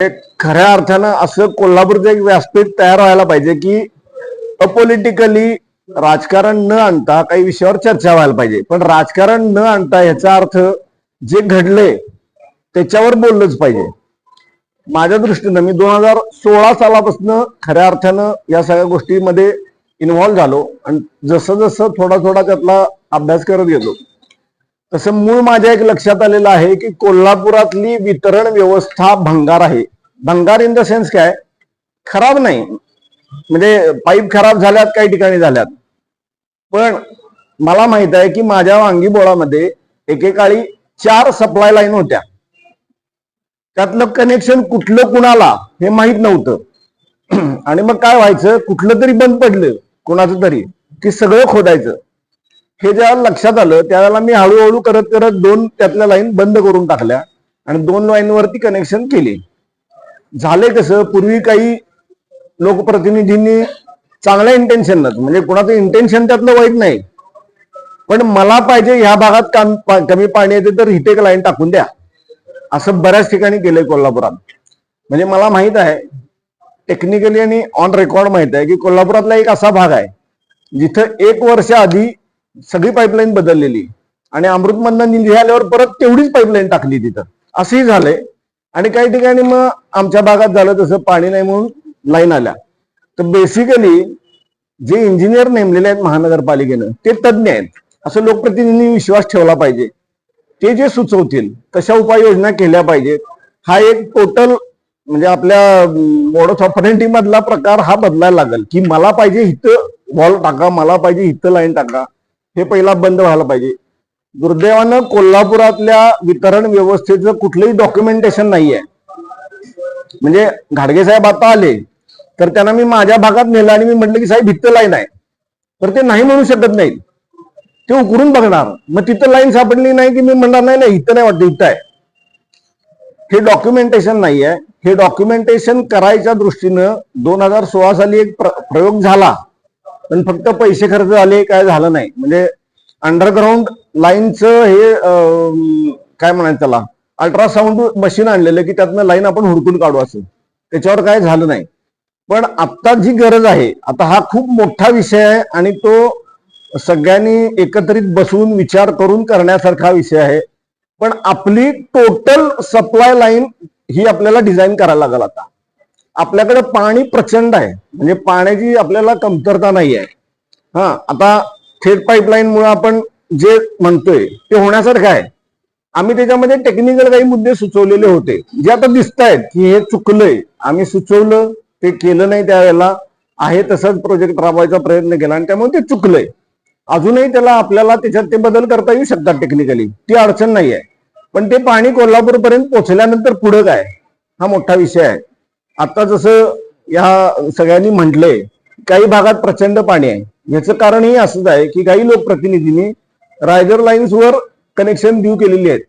खऱ्या अर्थानं असं कोल्हापूरचं एक व्यासपीठ तयार व्हायला पाहिजे की अपोलिटिकली राजकारण न आणता काही विषयावर चर्चा व्हायला पाहिजे. पण राजकारण न आणता ह्याचा अर्थ जे घडलंय त्याच्यावर बोललंच पाहिजे. माझ्या दृष्टीनं मी दोन हजार सोळा सालापासून खऱ्या अर्थानं या सगळ्या गोष्टीमध्ये इन्व्हॉल्व्ह झालो. आणि जसं जसं थोडा थोडा त्यातला अभ्यास करत गेलो. तसं मूळ माझ्या एक लक्षात आलेलं आहे की कोल्हापुरातली वितरण व्यवस्था भंगार आहे. भंगार इन द सेन्स काय? खराब नाही. म्हणजे पाईप खराब झाल्यात काही ठिकाणी झाल्यात. पण मला माहीत आहे की माझ्या वांगी बोळामध्ये एकेकाळी चार सप्लाय लाईन होत्या. त्यातलं कनेक्शन कुठलं कुणाला हे माहीत नव्हतं. आणि मग काय व्हायचं? कुठलं तरी बंद पडलं. कुणाचं तरी. की सगळं खोदायचं. हे ज्या लक्षात आलं त्यावेळेला मी हळूहळू करत करत दोन त्यातल्या लाईन बंद करून टाकल्या आणि दोन लाईनवरती कनेक्शन केले. झाले कसं पूर्वी काही लोकप्रतिनिधींनी चांगल्या इंटेन्शन म्हणजे कुणाचं इंटेन्शन त्यातलं वाईट नाही. पण मला पाहिजे ह्या भागात काम पा- कमी पाणी येते तर हिटेक एक लाईन टाकून द्या. असं बऱ्याच ठिकाणी केलंय कोल्हापुरात. म्हणजे मला माहीत आहे टेक्निकली आणि ऑन रेकॉर्ड माहीत आहे की कोल्हापुरातला एक असा भाग आहे जिथं एक वर्ष आधी सगळी पाईपलाईन बदललेली. आणि अमृतमधनं निधी आल्यावर परत तेवढीच पाईपलाईन टाकली तिथं. असंही झालंय. आणि काही ठिकाणी मग आमच्या भागात झालं तसं पाणी नाही म्हणून लाईन आल्या. तर बेसिकली जे इंजिनियर नेमलेले आहेत महानगरपालिकेनं ते तज्ज्ञ आहेत. असं लोकप्रतिनिधींनी विश्वास ठेवला पाहिजे. ते जे सुचवतील तशा उपाययोजना केल्या पाहिजेत. हा एक टोटल म्हणजे आपल्या मोडस ऑपरेटिंग मधला प्रकार हा बदलायला लागेल. की मला पाहिजे इथं वॉल टाका मला पाहिजे इथं लाईन टाका. हे पहिला बंद व्हायला पाहिजे. दुर्दैवानं कोल्हापुरातल्या वितरण व्यवस्थेचं कुठलंही डॉक्युमेंटेशन नाहीये. म्हणजे घाडगे साहेब आता आले तर त्यांना मी माझ्या भागात नेलं आणि मी म्हटलं की साहेब इथं लाईन आहे. तर ते नाही म्हणू शकत नाहीत. ते उकरून बघणार. मग तिथं लाईन सापडली नाही की मी म्हणणार नाही नाही इथं नाही वाटतं इथं आहे. हे डॉक्युमेंटेशन नाही आहे हे डॉक्युमेंटेशन करायच्या दृष्टीनं दोन हजार सोळा साली एक प्र- प्रयोग झाला. पण फक्त पैसे खर्च झाले काय झालं नाही. म्हणजे अंडरग्राऊंड लाईनचं हे काय म्हणायचं त्याला? अल्ट्रासाऊंड मशीन आणलेलं की त्यातनं लाईन आपण हुडकून काढू असं. त्याच्यावर काय झालं नाही. पण आता जी गरज आहे आता हा खूप मोठा विषय आहे आणि तो सगळ्यांनी एकत्रित बसून विचार करून करण्यासारखा विषय आहे. पण आपली टोटल सप्लाय लाईन ही आपल्याला डिझाईन करायला लागेल आता. आपल्याकडे पाणी प्रचंड आहे. म्हणजे पाण्याची आपल्याला कमतरता नाही आहे. हा आता थेट पाईपलाईन मुळे आपण जे म्हणतोय ते होण्यासारखं आहे. आम्ही त्याच्यामध्ये टेक्निकल काही मुद्दे सुचवलेले होते. जे आता दिसत आहेत की हे चुकलंय. आम्ही सुचवलं ते केलं नाही त्यावेळेला. आहे तसंच प्रोजेक्ट राबवायचा प्रयत्न केला आणि त्यामुळे ते चुकलंय. अजूनही त्याला आपल्याला त्याच्यात ते बदल करता येऊ शकतात टेक्निकली ती अडचण नाही आहे पण ते पाणी कोल्हापूरपर्यंत पोहोचल्यानंतर पुढं काय? हा मोठा विषय आहे. आता जसं या सगळ्यांनी म्हटलंय काही भागात प्रचंड पाणी आहे. याचं कारणही असंच आहे की काही लोकप्रतिनिधींनी रायगड लाईन्सवर कनेक्शन देऊ केलेली आहेत.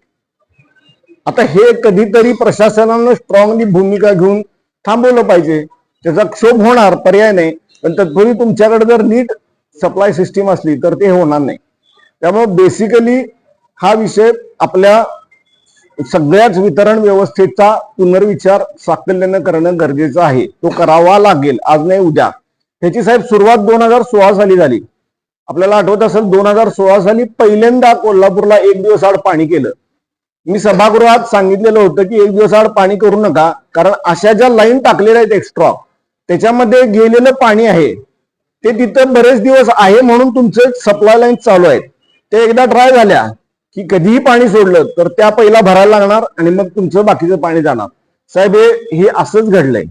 आता हे कधीतरी प्रशासनानं स्ट्रॉंगली भूमिका घेऊन थांबवलं पाहिजे. त्याचा क्षोभ होणार पर्याय नाही. पण तत्पूर्वी तुमच्याकडे जर नीट सप्लाय सिस्टीम असली तर ते होणार नाही. त्यामुळे बेसिकली हा विषय आपल्या सगळ्याच वितरण व्यवस्थेचा पुनर्विचार साकल्यानं करणं गरजेचं आहे. तो करावा लागेल. आज नाही उद्या. ह्याची साहेब सुरुवात दोन हजार सोळा साली झाली. आपल्याला आठवत असेल दोन हजार सोळा साली पहिल्यांदा कोल्हापूरला एक दिवस आड पाणी केलं. मी सभागृहात सांगितलेलं होतं की एक दिवस आड पाणी करू नका कारण अशा ज्या लाईन टाकलेल्या आहेत एक्स्ट्रा त्याच्यामध्ये गेलेलं पाणी आहे. ते तिथं बरेच दिवस आहे म्हणून तुमचे सप्लाय लाईन चालू आहेत. ते एकदा ड्राय झाल्या. की कधीही पाणी सोडलं तर त्या पहिला भरायला लागणार आणि मग तुमचं बाकीचं पाणी जाणार. साहेब हे असंच घडलंय.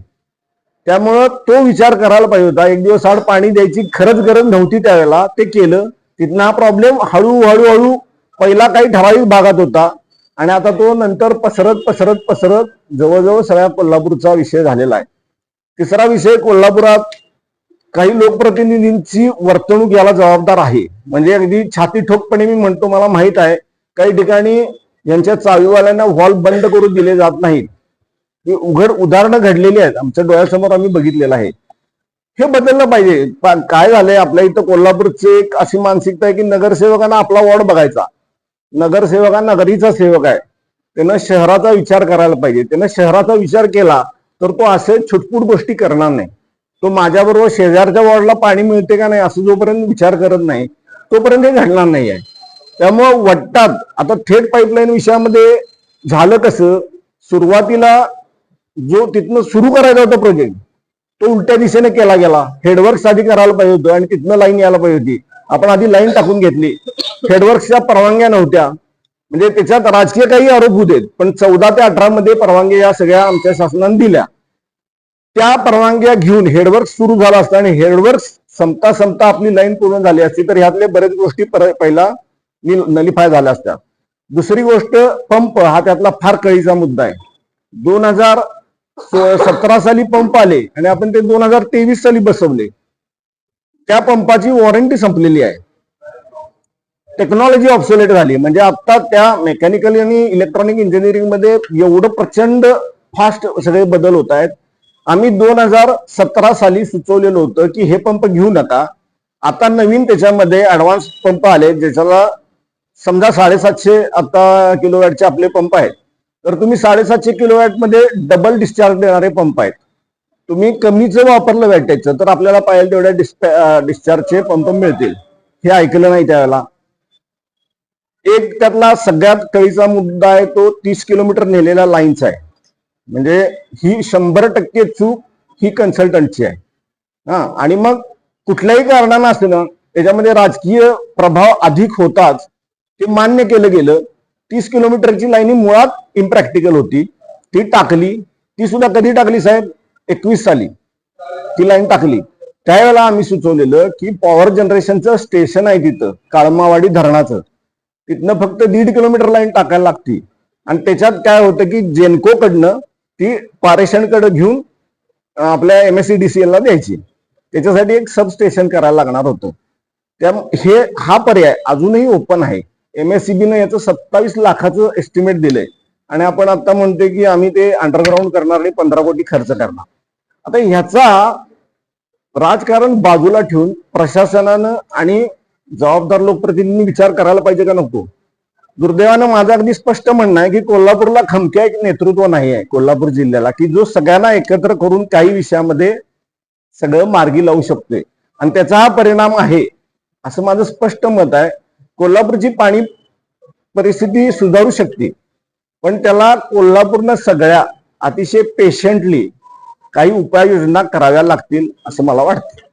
त्यामुळं तो विचार करायला पाहिजे होता. एक दिवस आड पाणी द्यायची खरंच गरज नव्हती त्यावेळेला. ते केलं. तिथनं हा प्रॉब्लेम हळू हळूहळू पहिला काही ठराविक भागात होता. आणि आता तो नंतर पसरत पसरत पसरत जवळजवळ सगळ्या कोल्हापूरचा विषय झालेला आहे. तिसरा विषय कोल्हापुरात काही लोकप्रतिनिधींची वर्तणूक याला जबाबदार आहे. म्हणजे अगदी छाती ठोकपणे मी म्हणतो मला माहीत आहे. काही ठिकाणी यांच्या चावीवाल्यांना हॉल बंद करून दिले जात नाहीत. ही उघड उदाहरणं घडलेली आहेत. आमच्या डोळ्यासमोर आम्ही बघितलेलं आहे. हे बदललं पाहिजे. काय झालंय? आपल्या इथं कोल्हापूरची एक अशी मानसिकता आहे की नगरसेवकांना आपला वॉर्ड बघायचा. नगरसेवक हा नगरीचा सेवक आहे. त्यानं शहराचा विचार करायला पाहिजे. त्यानं शहराचा विचार केला तर तो असे छुटपूट गोष्टी करणार नाही. तो माझ्याबरोबर शेजारच्या वॉर्डला पाणी मिळते का नाही असं जोपर्यंत विचार करत नाही तोपर्यंत हे घडणार नाही आहे त्यामुळं वाटतात आता थेट पाईपलाईन विषयामध्ये झालं कसं सुरुवातीला जो तिथनं सुरू करायचा होता प्रोजेक्ट तो उलट्या दिशेने केला गेला. हेडवर्क्स आधी करायला पाहिजे होतं आणि तिथनं लाईन यायला पाहिजे होती. आपण आधी लाईन टाकून घेतली. हेडवर्क्सच्या परवानग्या नव्हत्या. म्हणजे त्याच्यात राजकीय काही आरोप होते पण चौदा ते अठरा मध्ये परवानग्या या सगळ्या आमच्या शासनाने दिल्या. त्या परवानग्या घेऊन हेडवर्क सुरू झाला असता आणि हेडवर्क संपता संपता आपली लाईन पूर्ण झाली असती तर ह्यातले बरेच गोष्टी पहिला नलिफाय झाल्या असत्या. दुसरी गोष्ट पंप हा त्यातला फार कळीचा मुद्दा आहे. दोन हजार सतरा साली पंप आले आणि आपण ते दोन हजार तेवीस साली बसवले. त्या पंपाची वॉरंटी संपलेली आहे. टेक्नॉलॉजी ऑब्सोलेट झाली. म्हणजे आता त्या मेकॅनिकल आणि इलेक्ट्रॉनिक इंजिनिअरिंगमध्ये एवढं प्रचंड फास्ट सगळे बदल होत आहेत. आम्ही दोन हजार सतरा साली सुचवलेलं होतं की हे पंप घेऊ नका. आता नवीन त्याच्यामध्ये ऍडव्हान्स पंप आले ज्याच्याला समजा साडेसातशे आता किलोवॅटचे आपले पंप आहेत. तर तुम्ही साडेसातशे किलोवॅटमध्ये डबल डिस्चार्ज देणारे पंप आहेत. तुम्ही कमी जर वापरलं वॅटेजचं तर आपल्याला पाहिजे तेवढ्या डिस्पॅ डिस्चार्जचे पंप मिळतील. हे ऐकलं नाही त्यावेळेला. एक त्यातला सगळ्यात कळीचा मुद्दा आहे तो तीस किलोमीटर नेलेला लाईनचा आहे. म्हणजे ही शंभर टक्के चूक ही कन्सल्टंटची आहे. हा आणि मग कुठल्याही कारणानं असलं ना त्याच्यामध्ये राजकीय प्रभाव अधिक होताच ते मान्य केलं गेलं. तीस किलोमीटरची लाईन ही मुळात इम्प्रॅक्टिकल होती. ती टाकली. ती सुद्धा कधी टाकली साहेब? एकवीस साली. ती लाईन टाकली. त्यावेळेला आम्ही सुचवलेलं की पॉवर जनरेशनचं स्टेशन आहे तिथं. काळमावाडी धरणाचं. तिथनं फक्त दीड किलोमीटर लाईन टाकायला लागती. आणि त्याच्यात काय होतं की जेनको कडनं ती पारेषणकडे घेऊन आपल्या M S C D C ला द्यायची. त्याच्यासाठी एक सब स्टेशन करायला लागणार होतं. त्या हे हा पर्याय अजूनही ओपन आहे. एम एस सी याचं सत्तावीस लाखाचं एस्टिमेट दिलंय. आणि आपण आता म्हणतोय की आम्ही ते अंडरग्राऊंड करणार आणि पंधरा कोटी खर्च करणार. आता ह्याचा राजकारण बाजूला ठेवून प्रशासनानं आणि जबाबदार लोकप्रतिनिधींनी विचार करायला पाहिजे का नको? दुर्दैवानं माझं अगदी स्पष्ट म्हणणं आहे की कोल्हापूरला खमक्या एक नेतृत्व नाही आहे कोल्हापूर जिल्ह्याला की जो सगळ्यांना एकत्र करून काही विषयामध्ये सगळं मार्गी लावू शकतोय. आणि त्याचा हा परिणाम आहे असं माझं स्पष्ट मत आहे. कोल्हापूरची पाणी परिस्थिती सुधारू शकते. पण त्याला कोल्हापूरनं सगळ्या अतिशय पेशंटली काही उपाययोजना कराव्या लागतील असं मला वाटतं.